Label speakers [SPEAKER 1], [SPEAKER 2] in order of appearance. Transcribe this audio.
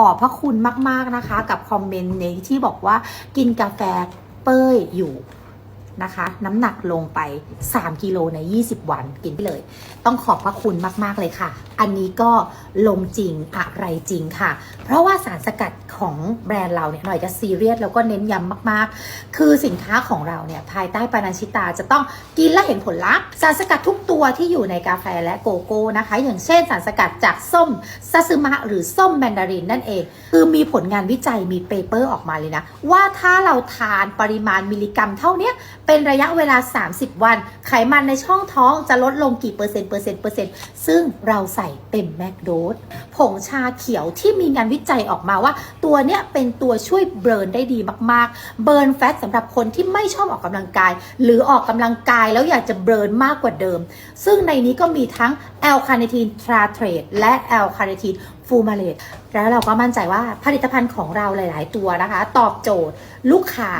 [SPEAKER 1] ขอบพระคุณมาก ๆ นะคะ กับคอมเมนต์ในที่บอกว่ากินกาแฟเป้ยอยู่ นะคะ น้ำหนักลงไป 3 กิโลใน 20 วันกินไปเลย ต้องขอบพระคุณมาก ๆ เลยค่ะ อันนี้ก็ลงจริงอะไรจริงค่ะ เพราะว่าสารสกัดของแบรนด์เราเนี่ยหน่อยจะซีเรียสแล้วก็เน้นย้ำมาก ๆ คือสินค้าของเราเนี่ยภายใต้ปานาชิตาจะต้องกินและเห็นผลลัพธ์สารสกัดทุกตัวที่อยู่ในกาแฟและโกโก้นะคะ อย่างเช่นสารสกัดจากส้มซาซึมะหรือส้มแมนดารินนั่นเอง คือมีผลงานวิจัยมีเปเปอร์ออกมาเลยนะ ว่าถ้าเราทานปริมาณมิลลิกรัมเท่านี้เป็นระยะเวลา 30 วัน ไขมันในช่องท้องจะลดลงกี่เปอร์เซ็นต์เปอร์เซ็นต์เปอร์เซ็นต์ซึ่งเราใส่เต็มแมกโดสผงชาเขียวที่มีงานวิจัยออกมาว่า ตัวเนี้ยเป็นตัวช่วยเบิร์นได้ดีมากๆ เบิร์นแฟตสำหรับคนที่ไม่ชอบออกกำลังกาย หรือออกกำลังกายแล้วอยากจะเบิร์นมากกว่าเดิม ซึ่งในนี้ก็มีทั้งแอลคาเนทีนทราเทรตและแอลคาเนทีนฟูมาเลตแล้วเราก็มั่นใจว่าผลิตภัณฑ์ของเราหลาย ๆ ตัวนะคะ ตอบโจทย์ลูกค้า